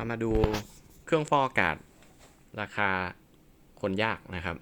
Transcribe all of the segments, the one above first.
เอามาดูเครื่องฟอกอากาศ ราคาคนยากนะครับ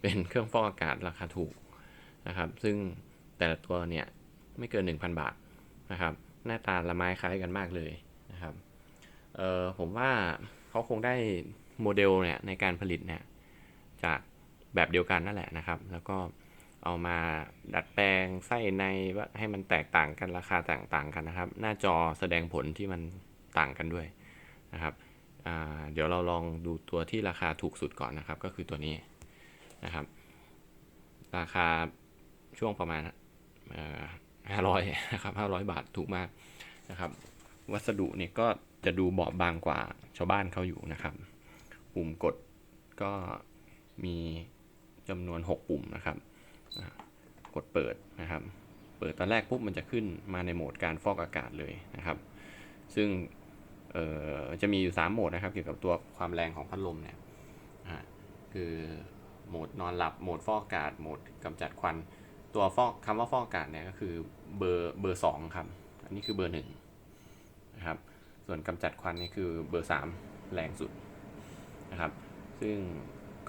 เป็นเครื่องฟอกอากาศราคาถูกนะครับ ซึ่งแต่ละตัวเนี่ยไม่เกิน 1,000 บาทนะครับ หน้าตาละไม้คล้ายกันมากเลยนะครับเออผมว่าเขาคงได้โมเดลเนี่ยในการผลิตเนี่ยจากแบบเดียวกันนั่นแหละนะครับ แล้วก็เอามาดัดแปลงไส้ในว่าให้มันแตกต่างกันราคาแตกต่างกันนะครับ หน้าจอแสดงผลที่มันต่างกันด้วย นะครับเดี๋ยวเราลองดูตัวที่ราคาถูกสุดก่อนนะครับ ก็คือตัวนี้นะครับ ราคาช่วงประมาณห้าร้อยนะครับห้าร้อยบาทถูกมากนะครับ วัสดุเนี่ยก็จะดูเบาบางกว่าชาวบ้านเขาอยู่นะครับปุ่มกดก็มีจำนวน 6 ปุ่มนะครับ กดเปิดนะครับ เปิดตอนแรกปุ๊บมันจะขึ้นมาในโหมดการฟอกอากาศเลยนะครับ ซึ่ง เอ่อจะมีอยู่ 3 โหมดนะครับ เกี่ยวกับตัวความแรงของพัดลมเนี่ยคือโหมดนอนหลับโหมดฟอกอากาศโหมดกำจัดควันตัวฟอกคำว่าฟอกอากาศเนี่ยก็คือเบอร์เบอร์สองครับ อันนี้คือเบอร์หนึ่งนะครับ ส่วนกำจัดควันนี่คือเบอร์สามแรงสุดนะครับ ซึ่ง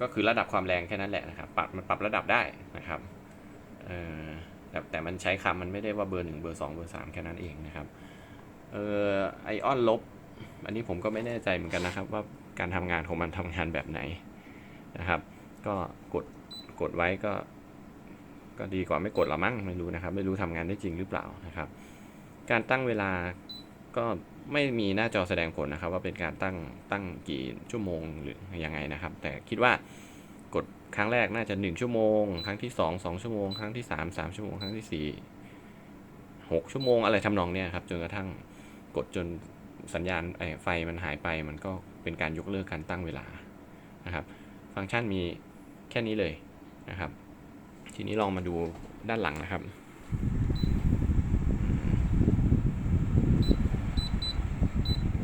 ก็คือระดับความแรงแค่นั้นแหละนะครับ ปรับมันปรับระดับได้นะครับแต่แต่มันใช้คำมันไม่ได้ว่าเบอร์หนึ่งเบอร์สองเบอร์สามแค่นั้นเองนะครับ เออไอออนลบ อันนี้ผมก็ไม่แน่ใจเหมือนกันนะครับ ว่าการทำงานของมันทำงานแบบไหนนะครับ ก็กดกดไว้ก็ ก็ดีกว่าไม่กดละมั้งไม่รู้นะครับ ไม่รู้ทำงานได้จริงหรือเปล่านะครับ การตั้งเวลาก็ไม่มีหน้าจอแสดงผลนะครับ ว่าเป็นการตั้งตั้งกี่ชั่วโมงหรือยังไงนะครับ แต่คิดว่ากดครั้งแรกน่าจะ 1 ชั่วโมง ครั้งที่ 2 2 ชั่วโมง ครั้งที่ 3 3 ชั่วโมง ครั้งที่ 4 6 ชั่วโมงอะไรทำนองเนี้ยครับจนกระทั่งกดจน สัญญาณไฟมันหายไปมันก็เป็นการยกเลิกการตั้งเวลานะครับ ฟังก์ชันมีแค่นี้เลยนะครับ ทีนี้ลองมาดูด้านหลังนะครับ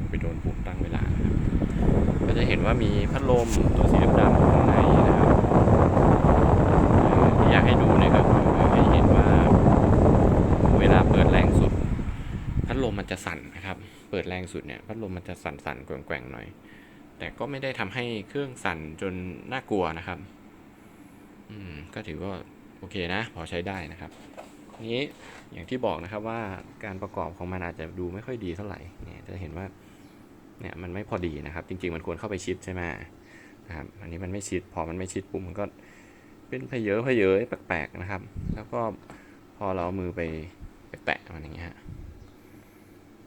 ไปโดนปุ่มตั้งเวลานะครับก็จะเห็นว่ามีพัดลมตัวสีดำๆข้างในนะครับที่อยากให้ดูเนี่ยก็คือให้เห็นว่า เวลาเปิดแรงสุด พัด ลมมันจะสั่นนะครับ เปิดแรงสุดเนี่ยพัดลมมันจะสั่นๆแกว่งๆหน่อย แต่ก็ไม่ได้ทำให้เครื่องสั่นจนน่ากลัวนะครับ อืมก็ถือว่าโอเคนะ พอใช้ได้นะครับ นี้อย่างที่บอกนะครับว่าการประกอบของมันอาจจะดูไม่ค่อยดีเท่าไหร่ เนี่ยจะเห็นว่าเนี่ยมันไม่พอดีนะครับ จริง ๆ มันควรเข้าไปชิดใช่ไหมนะครับ อันนี้มันไม่ชิด พอมันไม่ชิดปุ๊บมันก็เป็นเพเยอะเพเยอะแปลกๆนะครับ แล้วก็พอเราเอามือไปไปแตะมันอย่างเงี้ย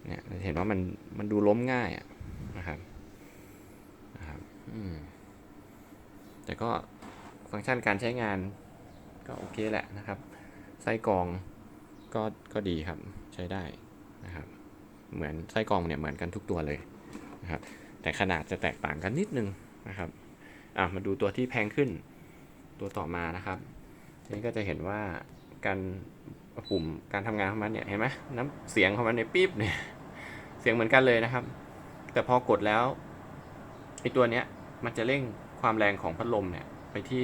เนี่ยเราจะเห็นว่ามันมันดูล้มง่ายอะนะครับนะครับอืมแต่ก็ฟังก์ชันการใช้งานก็โอเคแหละนะครับ ไส้กรองก็ก็ดีครับใช้ได้นะครับ เหมือนไส้กรองเนี่ยเหมือนกันทุกตัวเลยนะครับ แต่ขนาดจะแตกต่างกันนิดนึงนะครับอะมาดูตัวที่แพงขึ้นตัวต่อมานะครับทีนี่ก็จะเห็นว่าการปุ่มการทำงานของมันเนี่ยเห็นไหมน้ำเสียงของมันเนี่ยปี๊บเนี่ย สียงเหมือนกันเลยนะครับ แต่พอกดแล้วไอตัวเนี้ยมันจะเร่งความแรงของพัดลมเนี่ยไปที่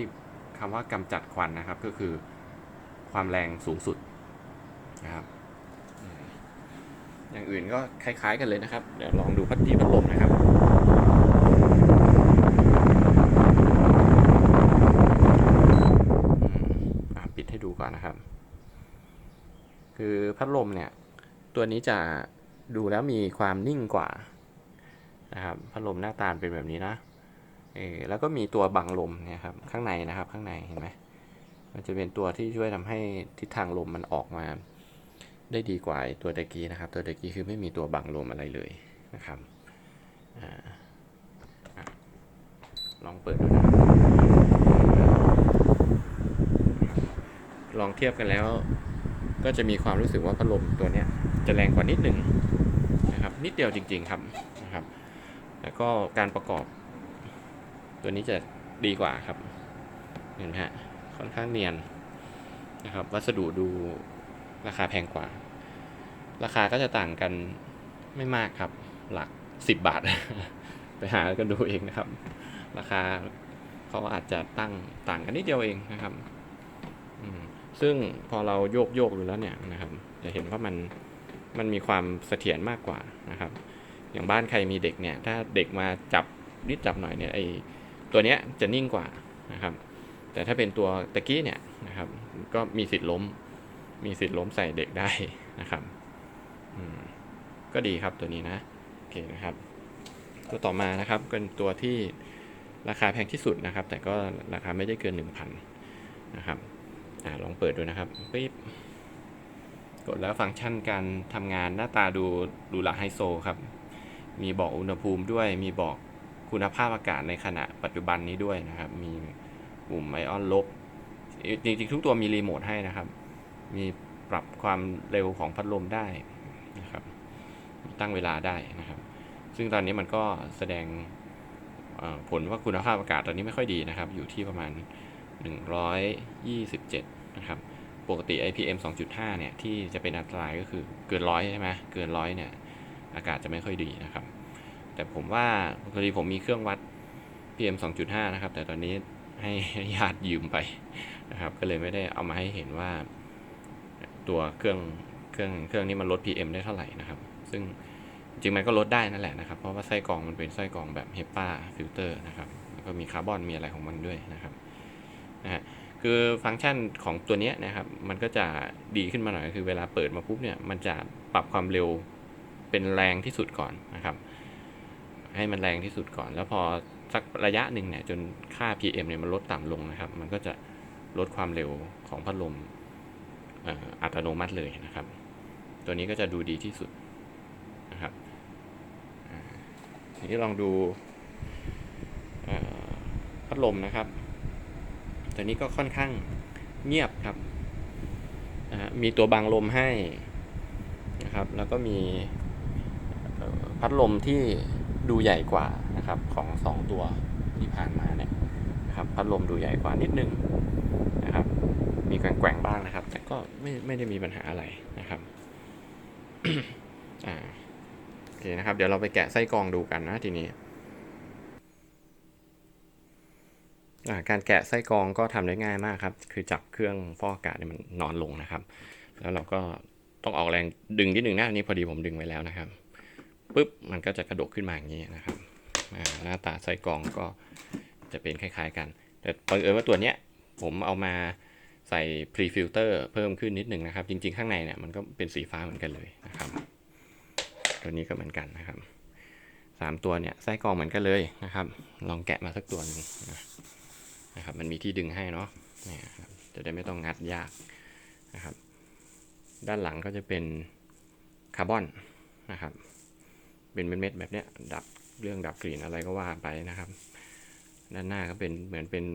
คำว่ากำจัดควันนะครับก็คือความแรงสูงสุดนะครับ อย่างอื่นก็คล้ายๆกันเลยนะครับ เดี๋ยวลองดูพัดที่พัดลมนะครับอืมอะปิดให้ดูก่อนนะครับ คือพัดลมเนี่ย ตัวนี้จะ ดูแล้วมีความนิ่งกว่านะครับพัดลมหน้าตาเป็นแบบนี้นะเออแล้วก็มีตัวบังลมเนี่ยครับข้างในนะครับข้างในเห็นไหมมันจะเป็นตัวที่ช่วยทำให้ทิศทางลมมันออกมา ได้ดีกว่าตัวตะกี้นะครับ ตัวตะกี้คือไม่มีตัวบังลมอะไรเลยนะครับออลองเปิดดูนะครับลองเทียบกันแล้ว ก็จะมีความรู้สึกว่าพัดลมตัวเนี้ยจะแรงกว่านิดนึง นิดเดียวจริง ๆ ครับนะครับ แล้วก็การประกอบ ตัวนี้จะดีกว่าครับเห็นไหมฮะค่อนข้างเนียนนะครับ วัสดุดูราคาแพงกว่า ราคาก็จะต่างกันไม่มากครับ หลักสิบบาท ไปหากันดูเองนะครับ ราคาเขาอาจจะตั้งต่างกันนิดเดียวเองนะครับซึ่งพอเราโยกโยกดูแล้วเนี่ยนะครับ จะเห็นว่ามัน มันมีความเสถียรมากกว่านะครับ อย่างบ้านใครมีเด็กเนี่ย ถ้าเด็กมาจับนิดจับหน่อยเนี่ยไอตัวเนี้ยจะนิ่งกว่านะครับ แต่ถ้าเป็นตัวตะกี้เนี่ยนะครับ ก็มีสิทธิ์ล้ม มีสิทธิ์ล้มใส่เด็กได้นะครับอืมก็ดีครับตัวนี้นะโอเคนะครับ ตัวต่อมานะครับเป็นตัวที่ราคาแพงที่สุดนะครับ แต่ก็ราคาไม่ได้เกิน 1,000นะครับอ่าลองเปิดดูนะครับปิ๊บ กดแล้วฟังก์ชันการทำงานหน้าตาดูดูหลาไฮโซครับ มีบอกอุณหภูมิด้วย มีบอกคุณภาพอากาศในขณะปัจจุบันนี้ด้วยนะครับ มีปุ่มไอออนลบ จริงๆ ทุกตัวมีรีโมทให้นะครับ มีปรับความเร็วของพัดลมได้นะครับตั้งเวลาได้นะครับ ซึ่งตอนนี้มันก็แสดงผลว่าคุณภาพอากาศตอนนี้ไม่ค่อยดีนะครับ อยู่ที่ประมาณ 127 นะครับ ปกติ IPM 2.5 เนี่ย ที่จะเป็นอันตรายก็คือเกินร้อยใช่ไหมเกินร้อยเนี่ย อากาศจะไม่ค่อยดีนะครับ แต่ผมว่าพอดีผมมีเครื่องวัด PM 2.5 นะครับ แต่ตอนนี้ให้ญาติยืมไปนะครับ ก็เลยไม่ได้เอามาให้เห็นว่า ตัวเครื่องเครื่องเครื่องนี้มันลด PM ได้เท่าไหร่นะครับ ซึ่งจริงๆมันก็ลดได้นั่นแหละนะครับ เพราะว่าไส้กรองมันเป็นไส้กรองแบบ HEPA ฟิลเตอร์นะครับ แล้วก็มีคาร์บอนมีอะไรของมันด้วยนะครับนะฮะ คือฟังก์ชันของตัวนี้นะครับ มันก็จะดีขึ้นมาหน่อยคือเวลาเปิดมาปุ๊บเนี่ย มันจะปรับความเร็วเป็นแรงที่สุดก่อนนะครับ ให้มันแรงที่สุดก่อน แล้วพอสักระยะหนึ่งเนี่ยจนค่า PM เนี่ยมันลดต่ำลงนะครับ มันก็จะลดความเร็วของพัดลมอัตโนมัติเลยนะครับ ตัวนี้ก็จะดูดีที่สุดนะครับทีนี้ลองดูพัดลมนะครับ ตัวนี้ก็ค่อนข้างเงียบครับ มีตัวบังลมให้นะครับ แล้วก็มีพัดลมที่ดูใหญ่กว่านะครับของสองตัวที่ผ่านมาเนี่ยนะครับพัดลมดูใหญ่กว่านิดนึงนะครับ มีแกว่งๆบ้างนะครับ แต่ก็ไม่ไม่ได้มีปัญหาอะไรนะครับอ่าโอเคนะครับ เดี๋ยวเราไปแกะไส้กรองดูกันนะทีนี้อ่า การแกะไส้กรองก็ทำได้ง่ายมากครับ คือจับเครื่องฟอกอากาศเนี่ยมันนอนลงนะครับ แล้วเราก็ต้องออกแรงดึงนิดหนึ่งนะอันนี้พอดีผมดึงไว้แล้วนะครับปุ๊บมันก็จะกระดกขึ้นมาอย่างนี้นะครับหน้าตาไส้กรองก็จะเป็นคล้ายๆกัน แต่บังเอิญว่าตัวเนี้ยผมเอามาใส่ pre filter เพิ่มขึ้นนิดหนึ่งนะครับ จริงๆ ข้างในเนี่ยมันก็เป็นสีฟ้าเหมือนกันเลยนะครับ ตัวนี้ก็เหมือนกันนะครับสามตัวเนี่ยไส้กรองเหมือนกันเลยนะครับ ลองแกะมาสักตัวหนึ่งนะ นะครับ มันมีที่ดึงให้เนาะเนี่ยครับจะได้ไม่ต้องงัดยากนะครับ ด้านหลังก็จะเป็นคาร์บอนนะครับ เป็นเม็ดๆแบบเนี้ยดับเรื่องดับกลิ่นอะไรก็ว่าไปนะครับ ด้านหน้าก็เป็นเหมือนเป็น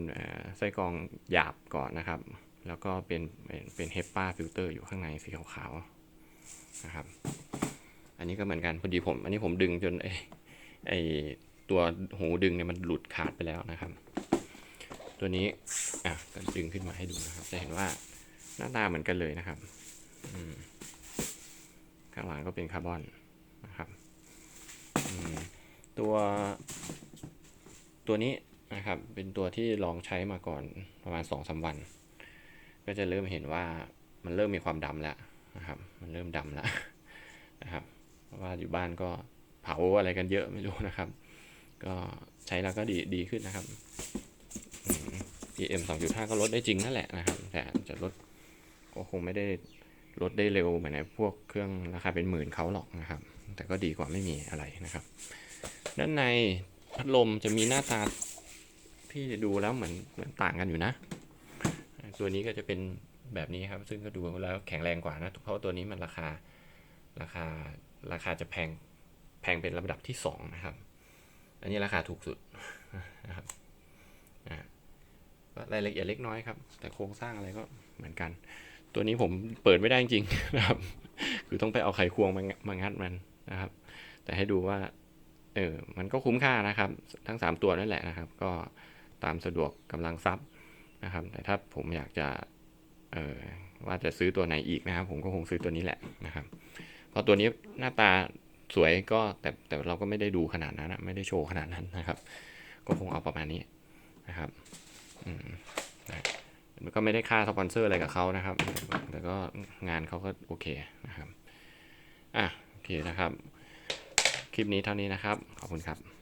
ไส้กรองหยาบก่อนนะครับ แล้วก็เป็นเป็นเป็นเฮปปาฟิลเตอร์อยู่ข้างในสีขาวๆนะครับ อันนี้ก็เหมือนกันพอดีผม อันนี้ผมดึงจนไอไอตัวหูดึงเนี่ยมันหลุดขาดไปแล้วนะครับ ตัวนี้อะก็ดึงขึ้นมาให้ดูนะครับ จะเห็นว่าหน้าตาเหมือนกันเลยนะครับข้างหลังก็เป็นคาร์บอนนะครับตัว ตัวนี้นะครับ เป็นตัวที่ลองใช้มาก่อนประมาณสองสาวัน ก็จะเริ่มเห็นว่ามันเริ่มมีความดำแล้วนะครับ มันเริ่มดำแล้วนะครับเพราะว่าอยู่บ้านก็เผาอะไรกันเยอะไม่รู้นะครับ ก็ใช้แล้วก็ดีดีขึ้นนะครับ PM 2.5 ก็ลดได้จริงนั่นแหละนะครับแต่จะลดก็คงไม่ได้ลดได้เร็วเหมือนในพวกเครื่องราคาเป็นหมื่นเขาหรอกนะครับ แต่ก็ดีกว่าไม่มีอะไรนะครับ ด้านในพัดลมจะมีหน้าตาที่ดูแล้วเหมือนเหมือนต่างกันอยู่นะ ตัวนี้ก็จะเป็นแบบนี้ครับ ซึ่งก็ดูแล้วแข็งแรงกว่านะเพราะว่าตัวนี้มันราคาราคาราคาจะแพงแพงเป็นลำดับที่สองนะครับ อันนี้ราคาถูกสุดนะครับอ่า รายละเอียดเล็กน้อยครับ แต่โครงสร้างอะไรก็เหมือนกัน ตัวนี้ผมเปิดไม่ได้จริงนะครับ คือต้องไปเอาไขควงมางมางัดมันนะครับ แต่ให้ดูว่าเออมันก็คุ้มค่านะครับ ทั้ง 3 ตัวนั่นแหละนะครับ ก็ตามสะดวกกำลังทรัพย์นะครับ แต่ถ้าผมอยากจะเออว่าจะซื้อตัวไหนอีกนะครับ ผมก็คงซื้อตัวนี้แหละนะครับ เพราะตัวนี้หน้าตาสวยก็แต่แต่เราก็ไม่ได้ดูขนาดนั้นนะไม่ได้โชว์ขนาดนั้นนะครับ ก็คงเอาประมาณนี้นะครับ มันก็ไม่ได้ค่าสปอนเซอร์อะไรกับเขานะครับ แต่ก็งานเขาก็โอเคนะครับ อะ โอเคนะครับ คลิปนี้เท่านี้นะครับ ขอบคุณครับ